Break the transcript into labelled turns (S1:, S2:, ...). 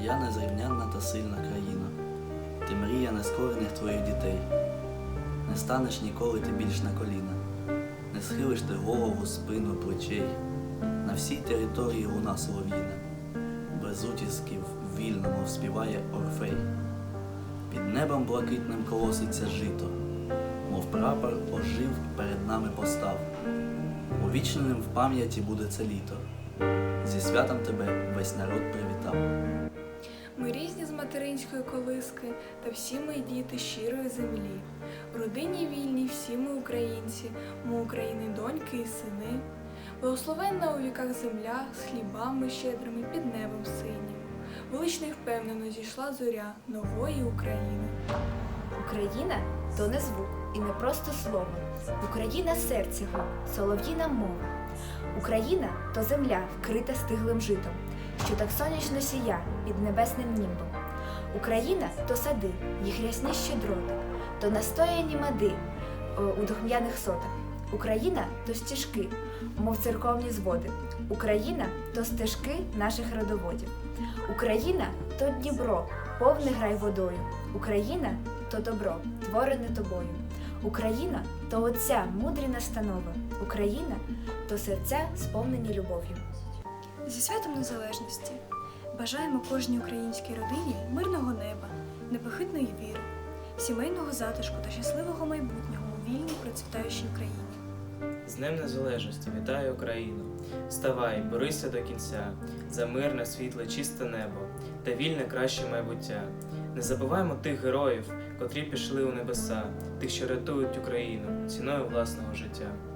S1: моя незрівнянна та сильна країна. Ти мрія нескорених твоїх дітей. Не станеш ніколи ти більш на коліна, не схилиш ти голову, спину, плечей. На всій території луна солов'їна, без утисків вільно, мов співає Орфей. Під небом блакитним колоситься жито, мов прапор ожив перед нами постав. Увічненим в пам'яті буде це літо. Зі святом тебе весь народ привітав.
S2: Ми різні з материнської колиски, та всі ми діти щирої землі. В родині вільній всі ми українці, ми України доньки і сини. Благословенна у віках земля з хлібами щедрими під небом синім. Велично й впевнено зійшла зоря нової України.
S3: Україна то не звук і не просто слово. Україна серце солов'їна мова. Україна то земля, вкрита стиглим житом, що так сонячно сія під небесним німбом. Україна то сади, їх рясні щедроти, то настояні меди у духм'яних сотах. Україна то стежки, мов церковні зводи. Україна то стежки наших родоводів. Україна то Дніпро, повний грай водою. Україна то добро, творене тобою. Україна то отця мудрі настанови. Україна то серця, сповнені любов'ю.
S2: Зі святом незалежності бажаємо кожній українській родині мирного неба, непохитної віри, сімейного затишку та щасливого майбутнього у вільній процвітаючій Україні.
S4: З Днем Незалежності вітаю Україну! Вставай, борися до кінця за мирне, світле, чисте небо та вільне краще майбуття. Не забуваймо тих героїв, котрі пішли у небеса, тих, що рятують Україну ціною власного життя.